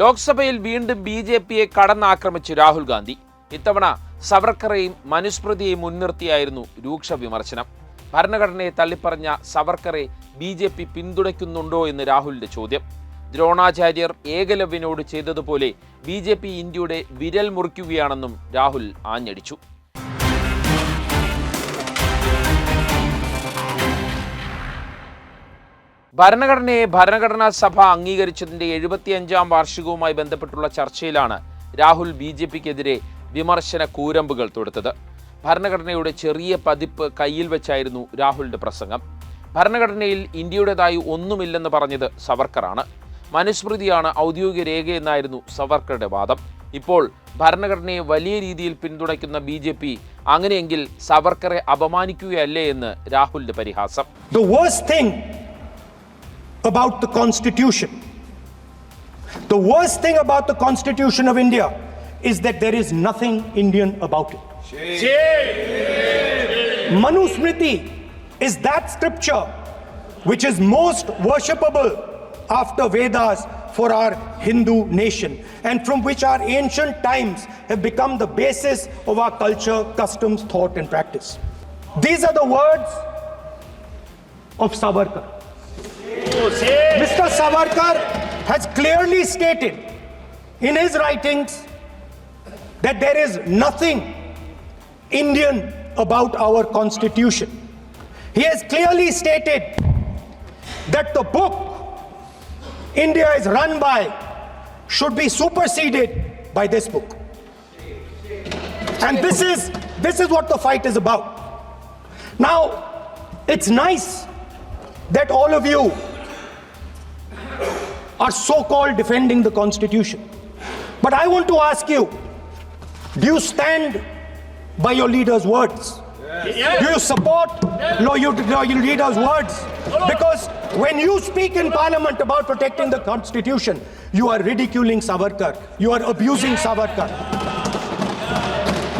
ലോക്സഭയിൽ വീണ്ടും B J പിയെ കടന്നാക്രമിച്ചു രാഹുൽ ഗാന്ധി. ഇത്തവണ സവർക്കറെയും മനുസ്മൃതിയെയും മുൻനിർത്തിയായിരുന്നു രൂക്ഷ വിമർശനം. ഭരണഘടനയെ തള്ളിപ്പറഞ്ഞ സവർക്കറെ ബി ജെ പി പിന്തുണയ്ക്കുന്നുണ്ടോ എന്ന് രാഹുലിന്റെ ചോദ്യം. ദ്രോണാചാര്യർ ഏകലവ്യനോട് ചെയ്തതുപോലെ ബി ജെ പി ഇന്ത്യയുടെ വിരൽ മുറിക്കുകയാണെന്നും രാഹുൽ ആഞ്ഞടിച്ചു. ഭരണഘടനയെ ഭരണഘടനാ സഭ അംഗീകരിച്ചതിന്റെ എഴുപത്തിയഞ്ചാം വാർഷികവുമായി ബന്ധപ്പെട്ടുള്ള ചർച്ചയിലാണ് രാഹുൽ ബി ജെ പിക്കെതിരെ വിമർശന കൂരമ്പുകൾ തൊടുത്തത്. ഭരണഘടനയുടെ ചെറിയ പതിപ്പ് കയ്യിൽ വെച്ചായിരുന്നു രാഹുലിന്റെ പ്രസംഗം. ഭരണഘടനയിൽ ഇന്ത്യയുടേതായി ഒന്നുമില്ലെന്ന് പറഞ്ഞത് സവർക്കറാണ്. മനുസ്മൃതിയാണ് ഔദ്യോഗിക രേഖയെന്നായിരുന്നു സവർക്കറുടെ വാദം. ഇപ്പോൾ ഭരണഘടനയെ വലിയ രീതിയിൽ പിന്തുണയ്ക്കുന്ന ബി ജെ പി അങ്ങനെയെങ്കിൽ സവർക്കറെ അപമാനിക്കുകയല്ലേ എന്ന് രാഹുലിന്റെ പരിഹാസം. About the Constitution, the worst thing about the Constitution of India is that there is nothing Indian about it. Manusmriti is that scripture which is most worshipable after Vedas for our Hindu nation and from which our ancient times have become the basis of our culture, customs, thought, and practice. These are the words of Savarkar. Mr. Savarkar has clearly stated in his writings that there is nothing Indian about our constitution. He has clearly stated that the book India is run by should be superseded by this book. And this is this is what the fight is about. Now, it's nice that all of you are so called defending the Constitution. But I want to ask you do you stand by your leader's words? Do you support your, your your leader's words? Because when you speak in parliament about protecting the Constitution, you are ridiculing Savarkar, you are abusing Savarkar,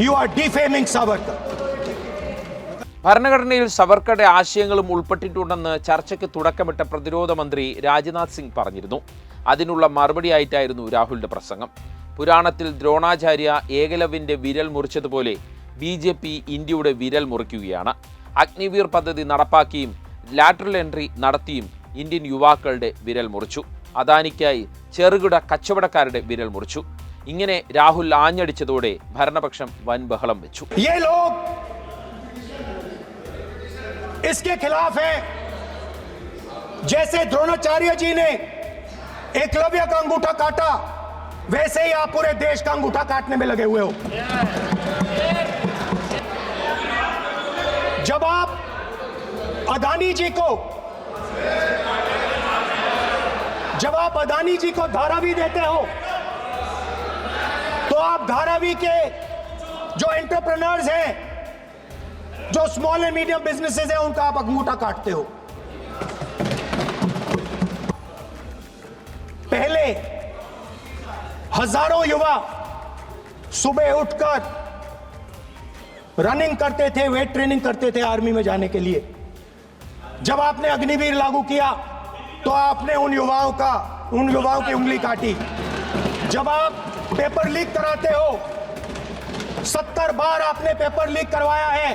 you are defaming Savarkar. ഭരണഘടനയിൽ സവർക്കറുടെ ആശയങ്ങളും ഉൾപ്പെട്ടിട്ടുണ്ടെന്ന് ചർച്ചയ്ക്ക് തുടക്കമിട്ട പ്രതിരോധ മന്ത്രി രാജ്നാഥ് സിംഗ് പറഞ്ഞിരുന്നു. അതിനുള്ള മറുപടിയായിട്ടായിരുന്നു രാഹുലിന്റെ പ്രസംഗം. പുരാണത്തിൽ ദ്രോണാചാര്യ ഏകലവിന്റെ വിരൽ മുറിച്ചതുപോലെ ബി ജെ പി ഇന്ത്യയുടെ വിരൽ മുറിക്കുകയാണ്. അഗ്നിവീർ പദ്ധതി നടപ്പാക്കിയും ലാറ്ററൽ എൻട്രി നടത്തിയും ഇന്ത്യൻ യുവാക്കളുടെ വിരൽ മുറിച്ചു. അദാനിക്കായി ചെറുകിട കച്ചവടക്കാരുടെ വിരൽ മുറിച്ചു. ഇങ്ങനെ രാഹുൽ ആഞ്ഞടിച്ചതോടെ ഭരണപക്ഷം വൻ ബഹളം വെച്ചു इसके खिलाफ हैं। जैसे द्रोणाचार्य जी ने एकलव्य का अंगूठा काटा, वैसे ही आप पूरे देश का अंगूठा काटने में लगे हुए हो। जब आप अदानी जी को, जब आप अदानी जी को धारावी देते हो तो आप धारावी के जो एंटरप्रेन्योर्स हैं जो स्मॉल एंड मीडियम बिजनेसेस हैं, उनका आप अंगूठा काटते हो। पहले हज़ारों युवा सुबह उठकर रनिंग करते थे वेट ट्रेनिंग करते थे आर्मी में जाने के लिए। जब आपने अग्निवीर लागू किया तो आपने उन युवाओं का, उन युवाओं की उंगली काटी। जब आप पेपर लीक कराते हो, सत्तर बार आपने पेपर लीक करवाया है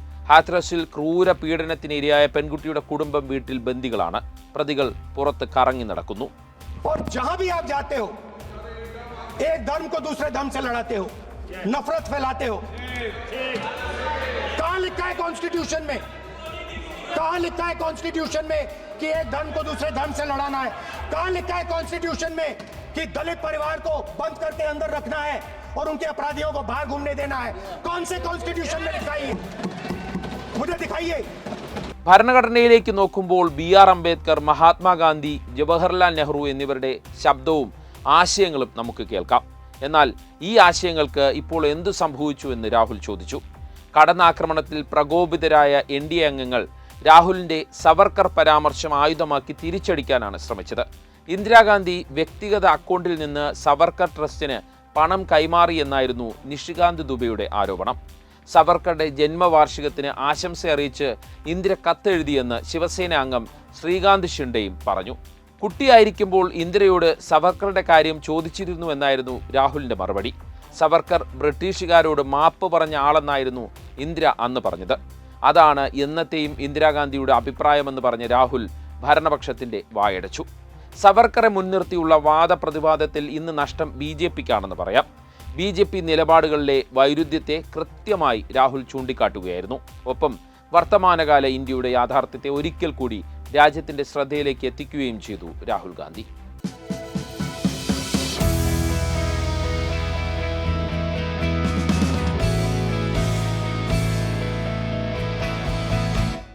ഹാത്രസിൽ ക്രൂര പീഡനത്തിന് ഇരയായ പെൺകുട്ടിയുടെ കുടുംബം വീട്ടിൽ ബന്ദികളാണ് പ്രതികൾ പുറത്ത് കറങ്ങി നടക്കുന്നു और जहां भी आप जाते हो एक धर्म को दूसरे धर्म से लड़ाते हो नफरत फैलाते हो कहां लिखा है कॉन्स्टिट्यूशन में कहां लिखा है कॉन्स्टिट्यूशन में कि एक धर्म को दूसरे धर्म से लड़ाना है कहां लिखा है कॉन्स्टिट्यूशन में कि दलित परिवार को बंद करके अंदर रखना है और उनके अपराधियों को बाहर घूमने देना है कौन से कॉन्स्टिट्यूशन में लिखा है ये? मुझे दिखाइए ഭരണഘടനയിലേക്ക് നോക്കുമ്പോൾ ബി ആർ അംബേദ്കർ മഹാത്മാഗാന്ധി ജവഹർലാൽ നെഹ്റു എന്നിവരുടെ ശബ്ദവും ആശയങ്ങളും നമുക്ക് കേൾക്കാം. എന്നാൽ ഈ ആശയങ്ങൾക്ക് ഇപ്പോൾ എന്തു സംഭവിച്ചു എന്ന് രാഹുൽ ചോദിച്ചു. കടന്നാക്രമണത്തിൽ പ്രകോപിതരായ എൻ ഡി എ അംഗങ്ങൾ രാഹുലിന്റെ സവർക്കർ പരാമർശം ആയുധമാക്കി തിരിച്ചടിക്കാനാണ് ശ്രമിച്ചത്. ഇന്ദിരാഗാന്ധി വ്യക്തിഗത അക്കൗണ്ടിൽ നിന്ന് സവർക്കർ ട്രസ്റ്റിന് പണം കൈമാറിയെന്നായിരുന്നു നിഷികാന്ത് ദുബെയുടെ ആരോപണം. സവർക്കറുടെ ജന്മവാർഷികത്തിന് ആശംസ അറിയിച്ച് ഇന്ദിര കത്തെഴുതിയെന്ന് ശിവസേന അംഗം ശ്രീകാന്ത് ഷിൻഡെയും പറഞ്ഞു. കുട്ടിയായിരിക്കുമ്പോൾ ഇന്ദിരയോട് സവർക്കറുടെ കാര്യം ചോദിച്ചിരുന്നുവെന്നായിരുന്നു രാഹുലിന്റെ മറുപടി. സവർക്കർ ബ്രിട്ടീഷുകാരോട് മാപ്പ് പറഞ്ഞ ആളെന്നായിരുന്നു ഇന്ദിര അന്ന് പറഞ്ഞത്. അതാണ് എന്നത്തെയും ഇന്ദിരാഗാന്ധിയുടെ അഭിപ്രായമെന്ന് പറഞ്ഞ രാഹുൽ ഭരണപക്ഷത്തിന്റെ വായടച്ചു. സവർക്കറെ മുൻനിർത്തിയുള്ള വാദപ്രതിവാദത്തിൽ ഇന്ന് നഷ്ടം ബി ജെ പിക്കാണെന്ന് പറയാം. ബി ജെ പി നിലപാടുകളിലെ വൈരുദ്ധ്യത്തെ കൃത്യമായി രാഹുൽ ചൂണ്ടിക്കാട്ടുകയായിരുന്നു. ഒപ്പം വർത്തമാനകാല ഇന്ത്യയുടെ യാഥാർത്ഥ്യത്തെ ഒരിക്കൽ കൂടി രാജ്യത്തിന്റെ ശ്രദ്ധയിലേക്ക് എത്തിക്കുകയും ചെയ്തു രാഹുൽ ഗാന്ധി.